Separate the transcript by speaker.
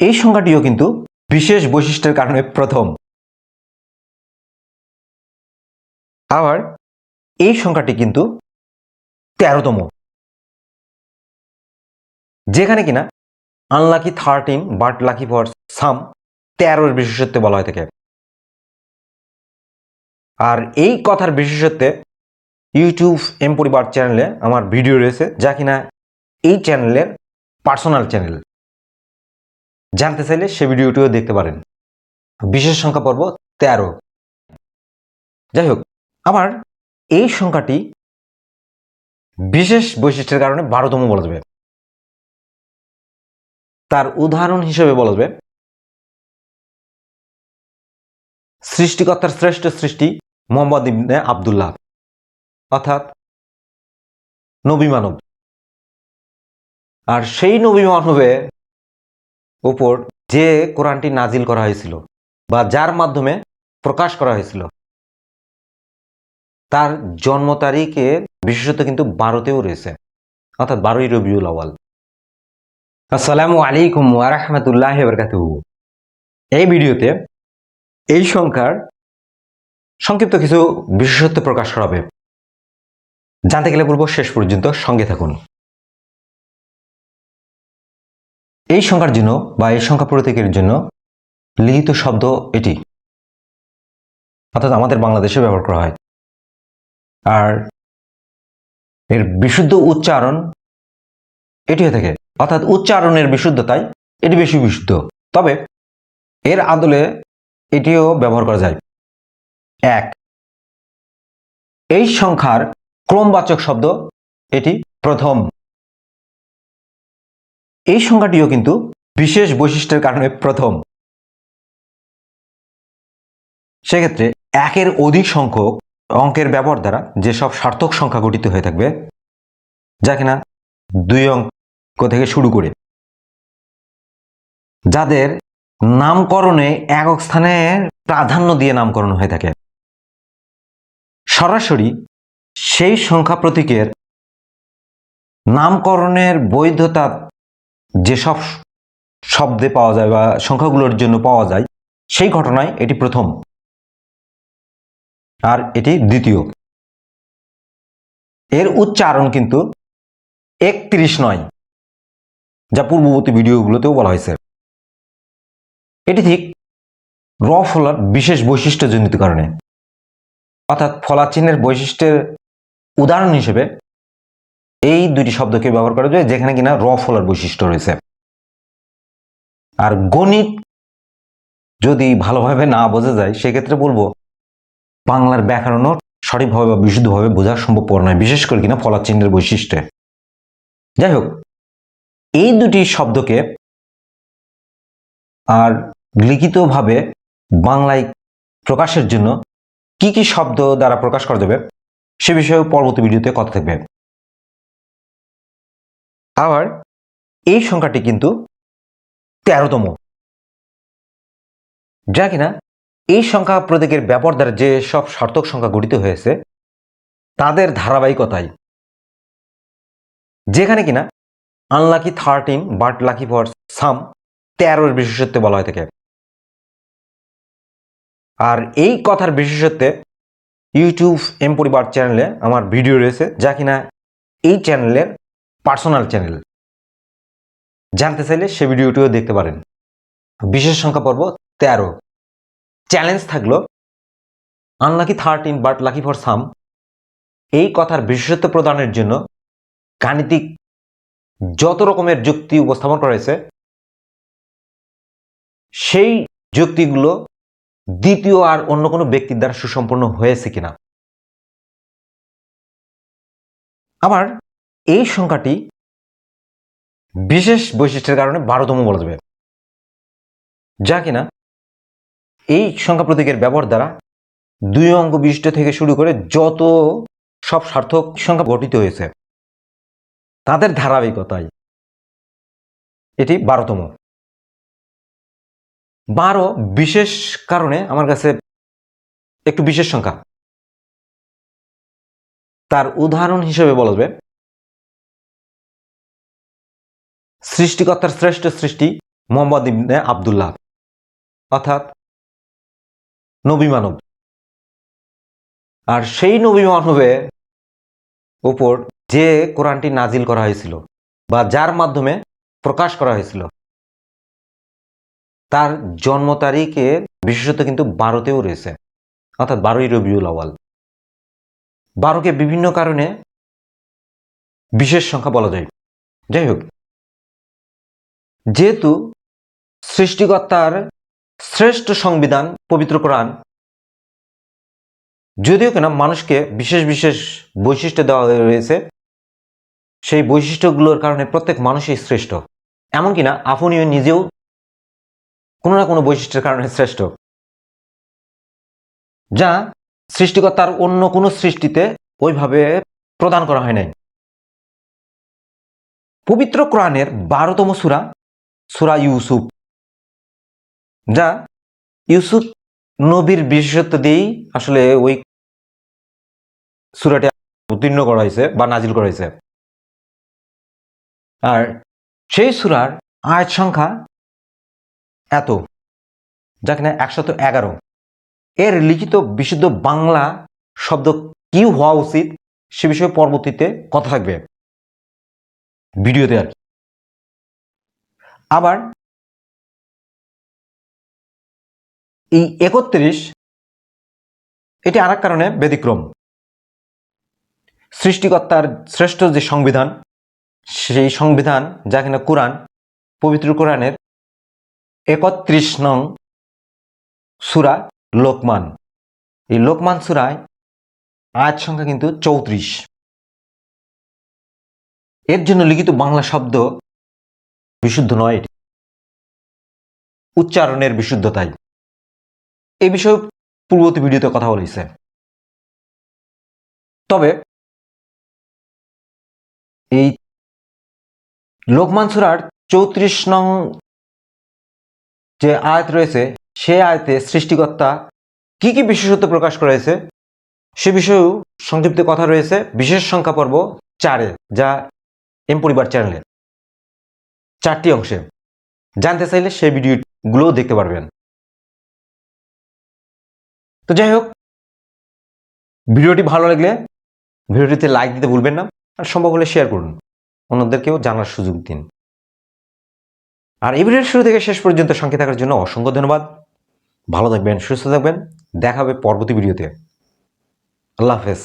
Speaker 1: এই সংখ্যাটিও কিন্তু বিশেষ বৈশিষ্ট্যের কারণে প্রথম। আবার এই সংখ্যাটি কিন্তু তেরোতম। যেখানে কিনা unlucky thirteen but lucky for some তেরোর বিশেষত্বে বলা হয়ে থাকে আর এই কথার বিশেষত্বে ইউটিউব এম পরিবার চ্যানেলে আমার ভিডিও রয়েছে, যা কিনা এই চ্যানেলের পার্সোনাল চ্যানেল জানতে চাইলে সে ভিডিওটিও দেখতে পারেন। বিশেষ সংখ্যা পর্ব তেরো। যাই হোক, আমার এই সংখ্যাটি বিশেষ বৈশিষ্ট্যের কারণে বারোতম বলা যাবে। তার উদাহরণ হিসেবে বলা যাবে, সৃষ্টিকর্তার শ্রেষ্ঠ সৃষ্টি মোহাম্মদ ইবনে আবদুল্লাহ, অর্থাৎ নবী মানব। আর সেই নবী মানবের উপর যে কোরআনটি নাজিল করা হয়েছিল বা যার মাধ্যমে প্রকাশ করা হয়েছিল, তার জন্ম তারিখে বিশেষত কিন্তু বারোতেও রয়েছে, অর্থাৎ বারোই রবিউল আওয়াল আসসালামু আলাইকুম ওয়ারহমতুল্লাহ বরকাতুহু। এই ভিডিওতে এই সংখ্যার সংক্ষিপ্ত কিছু বিশেষত্ব প্রকাশ করা হবে। জানতে গেলে বলব শেষ পর্যন্ত সঙ্গে থাকুন। এই সংখ্যার জন্য বা এই সংখ্যা প্রতীকের জন্য লিখিত শব্দ এটি। অর্থাৎ আমাদের বাংলাদেশে ব্যবহার করা হয়। আর এর বিশুদ্ধ উচ্চারণ এটি হয়ে থাকে। অর্থাৎ উচ্চারণের বিশুদ্ধতায় এটি বেশি বিশুদ্ধ। তবে এর আদলে এটিও ব্যবহার করা যায়। এক, এই সংখ্যার ক্রমবাচক শব্দ এটি প্রথম। এই সংখ্যাটিও কিন্তু বিশেষ বৈশিষ্ট্যের কারণে প্রথম। সেক্ষেত্রে একের অধিক সংখ্যক অঙ্কের ব্যবহার দ্বারা যেসব সার্থক সংখ্যা গঠিত হয়ে থাকবে, যা কিনা দুই অঙ্ক থেকে শুরু করে, যাদের নামকরণে একক স্থানে প্রাধান্য দিয়ে নামকরণ হয়ে থাকে। সরাসরি সেই সংখ্যা প্রতীকের নামকরণের বৈধতা যেসব শব্দে পাওয়া যায় বা সংখ্যাগুলোর জন্য পাওয়া যায়, সেই ঘটনায় এটি প্রথম আর এটি দ্বিতীয়। এর উচ্চারণ কিন্তু একত্রিশ নয়, যা পূর্ববর্তী ভিডিওগুলোতেও বলা হয়েছে। এটি ঠিক র ফলার বিশেষ বৈশিষ্ট্যজনিত কারণে। অর্থাৎ ফলা চিহ্নের বৈশিষ্ট্যের উদাহরণ হিসেবে এই দুটি শব্দকে ব্যবহার করা যায়? যেখানে কিনা র ফলার বৈশিষ্ট্য রয়েছে। আর গণিত যদি ভালোভাবে না বোঝা যায়, সেক্ষেত্রে বলব বাংলার ব্যাকরণও সঠিকভাবে বা বিশুদ্ধভাবে বোঝা সম্ভবপর নয়, বিশেষ করে কিনা ফলা চিহ্নের বৈশিষ্ট্যে। যাই হোক, এই দুটি শব্দকে আর লিখিতভাবে বাংলায় প্রকাশের জন্য কি কি শব্দ দ্বারা প্রকাশ করা যাবে, সে বিষয়ে পরবর্তী ভিডিওতে কথা থাকবে। আবার এই সংখ্যাটি কিন্তু তেরোতম। যা কিনা এই সংখ্যা প্রতীকের ব্যাপার দ্বারা যে সব সার্থক সংখ্যা গঠিত হয়েছে, তাদের ধারাবাহিকতাই। যেখানে কিনা unlucky thirteen but lucky for some তেরোর বিশেষত্বে বলা হয়ে থাকে আর এই কথার বিশেষত্বে ইউটিউব এম পরিবার চ্যানেলে আমার ভিডিও রয়েছে, যা কিনা এই চ্যানেলের পার্সোনাল চ্যানেল। জানতে চাইলে সে ভিডিওটিও দেখতে পারেন। বিশেষ সংখ্যা পর্ব তেরো। চ্যালেঞ্জ থাকল unlucky thirteen but lucky for some এই কথার বিশেষত্ব প্রদানের জন্য গাণিতিক যত রকমের যুক্তি উপস্থাপন করা হয়েছে, সেই যুক্তিগুলো দ্বিতীয় আর অন্য কোনো ব্যক্তির দ্বারা সুসম্পন্ন হয়েছে কিনা। আবার এই সংখ্যাটি বিশেষ বৈশিষ্ট্যের কারণে বারোতম বলা যাবে। যা কিনা এই সংখ্যা প্রতীকের ব্যবহার দ্বারা দুই অঙ্ক বিশিষ্ট থেকে শুরু করে যত সব সার্থক সংখ্যা গঠিত হয়েছে, তাদের ধারাবাহিকতায় এটি বারোতম। বারো বিশেষ কারণে আমার কাছে একটু বিশেষ সংখ্যা। তার উদাহরণ হিসেবে বলা যাবে সৃষ্টিকর্তার শ্রেষ্ঠ সৃষ্টি মোহাম্মদ ইবনে আবদুল্লাহ। অর্থাৎ নবী মানব। আর সেই নবী মানবের উপর যে কোরআনটি নাজিল করা হয়েছিল বা যার মাধ্যমে প্রকাশ করা হয়েছিল, তার জন্ম তারিখে বিশেষত কিন্তু বারোতেও রয়েছে। অর্থাৎ বারোই রবিউল আওয়াল বারোকে বিভিন্ন কারণে বিশেষ সংখ্যা বলা যায়। যাই হোক যেহেতু সৃষ্টিকর্তার শ্রেষ্ঠ সংবিধান পবিত্র কোরআন, যদিও কিনা মানুষকে বিশেষ বিশেষ বৈশিষ্ট্য দেওয়া রয়েছে, সেই বৈশিষ্ট্যগুলোর কারণে প্রত্যেক মানুষই শ্রেষ্ঠ। এমন কিনা আপনিও নিজেও কোনো না কোনো বৈশিষ্ট্যের কারণে শ্রেষ্ঠ। যা সৃষ্টিকর্তার অন্য কোনো সৃষ্টিতে ওইভাবে প্রদান করা হয় নাই। পবিত্র কোরআনের বারোতম সুরা সুরা ইউসুফ। যা ইউসুফ নবীর বিশেষত্ব দিয়েই আসলে ওই সুরাটি উত্তীর্ণ করা হয়েছে বা নাজিল করা হয়েছে। আর সেই সুরার আয়াত সংখ্যা এত, যা কিনা একশত এগারো। এর লিখিত বিশুদ্ধ বাংলা শব্দ কি হওয়া উচিত সে বিষয়ে পরবর্তীতে কথা থাকবে। ভিডিওতে আর কি। আবার এই একত্রিশ, এটি আর কারণে ব্যতিক্রম। সৃষ্টিকর্তার শ্রেষ্ঠ যে সংবিধান, সেই সংবিধান যা কিনা কোরআন, পবিত্র কোরআনের একত্রিশ নং সুরা লোকমান। এই লোকমান সুরায় আয়াত সংখ্যা কিন্তু চৌত্রিশ। এর জন্য লিখিত বাংলা শব্দ বিশুদ্ধ নয় এটি। উচ্চারণের বিশুদ্ধতাই। এই বিষয়ে পূর্ববর্তী ভিডিওতে কথা বলেছে। তবে এই লোকমান সুরার চৌত্রিশ নং যে আয়াত রয়েছে, সে আয়তে সৃষ্টিকর্তা কি কি বিশেষত্ব প্রকাশ করেছে, সে বিষয়েও সংক্ষিপ্ত কথা রয়েছে। বিশেষ সংখ্যা পর্ব চারে, যা এম পরিবার চ্যানেলে। চারটি অংশে। জানতে চাইলে সেই ভিডিওগুলোও দেখতে পারবেন। তো যাই হোক, ভিডিওটি ভালো লাগলে ভিডিওটিতে লাইক দিতে ভুলবেন না আর সম্ভব হলে শেয়ার করুন। অন্যদেরকেও জানার সুযোগ দিন। আর এই ভিডিওর শুরু থেকে শেষ পর্যন্ত সঙ্গে থাকার জন্য অসংখ্য ধন্যবাদ। ভালো থাকবেন, সুস্থ থাকবেন। দেখা হবে পরবর্তী ভিডিওতে। আল্লাহ হাফেজ।